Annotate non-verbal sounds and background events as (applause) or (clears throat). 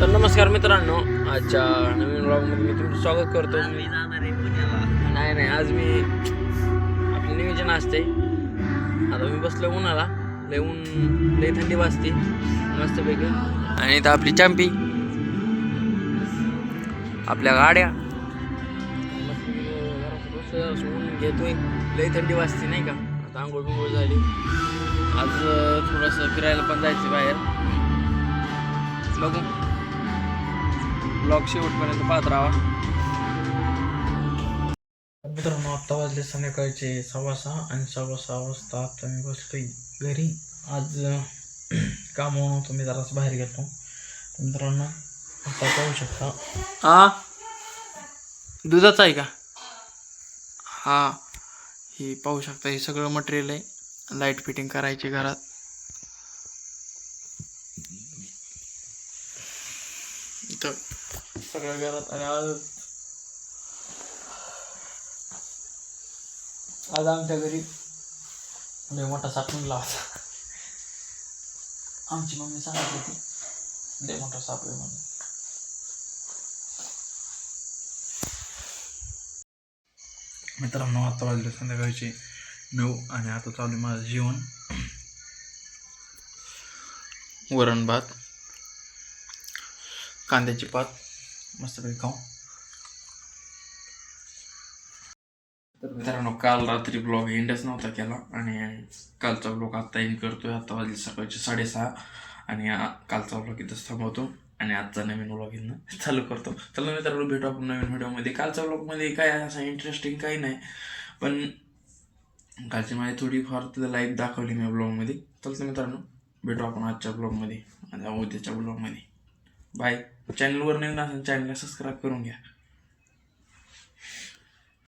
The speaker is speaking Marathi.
तर नमस्कार मित्रांनो आजच्या नवीन ब्लॉगमध्ये मी तुमचं स्वागत करतो. मी जाणार आहे पुण्याला. नाही नाही आज मी आपले नियोजन असते आता मी बसलो उन्हाला. लय ऊन लय थंडी वाजते. मस्तपैकी. आणि इथं आपली चॅम्पी आपल्या गाड्या. ऊन घेतोय. लय थंडी वाजते नाही का? आता आंघोळ बिंघोळ झाली. आज थोडंसं फिरायला पण जायचं बाहेर. बघू. ब्लॉग शेवटपर्यंत पाहत राहा. मित्रांनो आत्ता वाजले संध्याकाळचे सव्वा सहा आणि सव्वा सहा वाजता आता मी बसलोय घरी. आज (clears throat) काम होतं मी जरास बाहेर गेलो तर मित्रांनो आता पाहू शकता. हा दुधाचं आहे का? हा. हे पाहू शकता हे सगळं मटेरियल आहे. लाइट फिटिंग करायची घरात. इथं. सगळ्या घरात आणि आज आज आमच्या घरी लय मोठा साप निघला होता. आमची मम्मी सांगत होती लय मोठा साप आहे म्हणून. मित्रांनो आता वाजले संध्याकाळचे नऊ आणि आता चालू आहे माझं जेवण. वरण भात कांद्याची पात मस्तपैकी खाऊ. तर मित्रांनो काल रात्री ब्लॉग एंडच नव्हता केला आणि कालचा ब्लॉग आत्ता एंड करतोय. आता वाजले सकाळचे साडेसहा आणि कालचा ब्लॉग इथंच थांबवतो आणि आजचा नवीन ब्लॉग इथं चालू करतो. चला मित्रांनो भेटू आपण नवीन व्हिडिओमध्ये कालचा ब्लॉगमध्ये काय असं इंटरेस्टिंग काही नाही पण कालची माझी थोडीफार तिथं लाईफ दाखवली मी ब्लॉगमध्ये चलतं मित्रांनो भेटू आपण आजच्या ब्लॉगमध्ये आणि उद्याच्या ब्लॉगमध्ये बाय चॅनलवर नवीन असेल चॅनलला सबस्क्राईब करून घ्या.